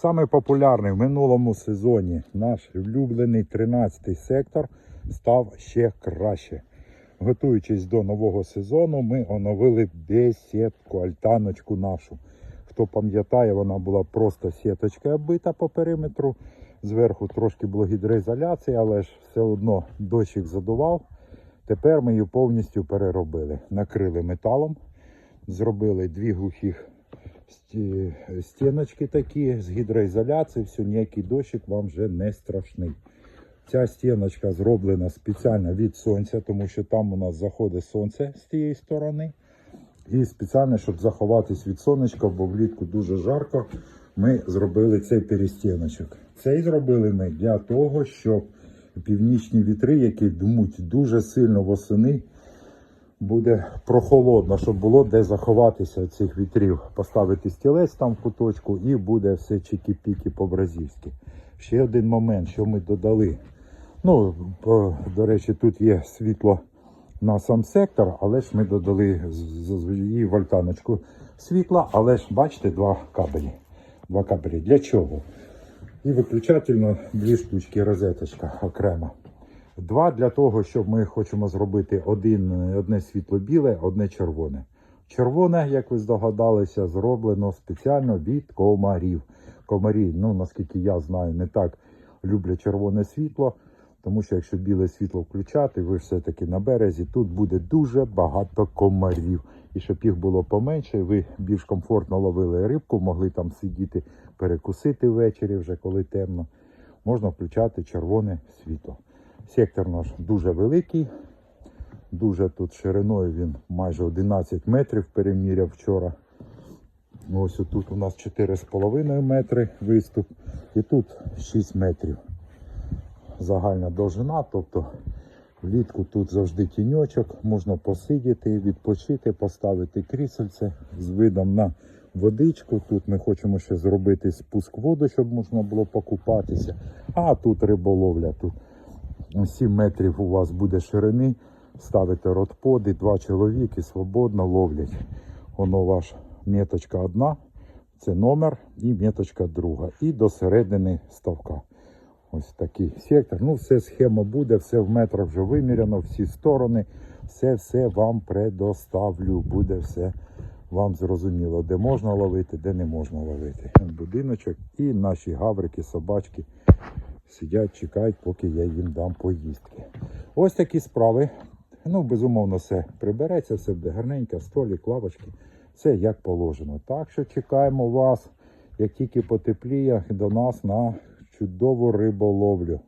Саме популярний в минулому сезоні наш улюблений 13-й сектор став ще краще. Готуючись до нового сезону, ми оновили бесідку, альтаночку нашу. Хто пам'ятає, вона була просто сіточка оббита по периметру. Зверху трошки було гідроізоляції, але ж все одно дощик задував. Тепер ми її повністю переробили. Накрили металом, зробили дві глухих стіночки такі з гідроізоляцією, все, ніякий дощик вам вже не страшний. Ця стіночка зроблена спеціально від сонця, тому що там у нас заходить сонце з тієї сторони. І спеціально, щоб заховатись від сонечка, бо влітку дуже жарко, ми зробили цей перестіночок. Цей зробили ми для того, щоб північні вітри, які дмуть дуже сильно восени, буде прохолодно, щоб було де заховатися цих вітрів, поставити стілець там в куточку і буде все чікі-піки по-бразильськи. Ще один момент, що ми додали. Ну, до речі, тут є світло на сам сектор, але ж ми додали її вольтаночку світла, але ж бачите, два кабелі. Два кабелі. Для чого? І виключательно дві штучки, розеточка окремо. Два для того, щоб ми хочемо зробити один, одне світло біле, одне червоне. Червоне, як ви здогадалися, зроблено спеціально від комарів. Комарі, ну наскільки я знаю, не так люблять червоне світло, тому що якщо біле світло включати, ви все-таки на березі, тут буде дуже багато комарів. І щоб їх було поменше, ви більш комфортно ловили рибку, могли там сидіти, перекусити ввечері, вже коли темно. Можна включати червоне світло. Сектор наш дуже великий, дуже тут шириною він майже 11 метрів переміряв вчора. Ось тут у нас 4,5 метри виступ, і тут 6 метрів загальна довжина, тобто влітку тут завжди тіньочок, можна посидіти, відпочити, поставити крісельце з видом на водичку. Тут ми хочемо ще зробити спуск воду, щоб можна було покупатися. А тут риболовля. Тут 7 метрів у вас буде ширини, ставите ротподи, два чоловіки свободно ловлять. Воно ваш меточка одна, це номер і меточка друга. І до середини ставка. Ось такий сектор. Ну, все схема буде, все в метрах вже виміряно, всі сторони. Все все вам предоставлю. Буде все вам зрозуміло, де можна ловити, де не можна ловити. Будиночок і наші гаврики, собачки сидять, чекають, поки я їм дам поїздки. Ось такі справи. Ну, безумовно, все прибереться, все буде гарненько, столік, лавочки. Все як положено. Так що чекаємо вас, як тільки потепліє, до нас на чудову риболовлю.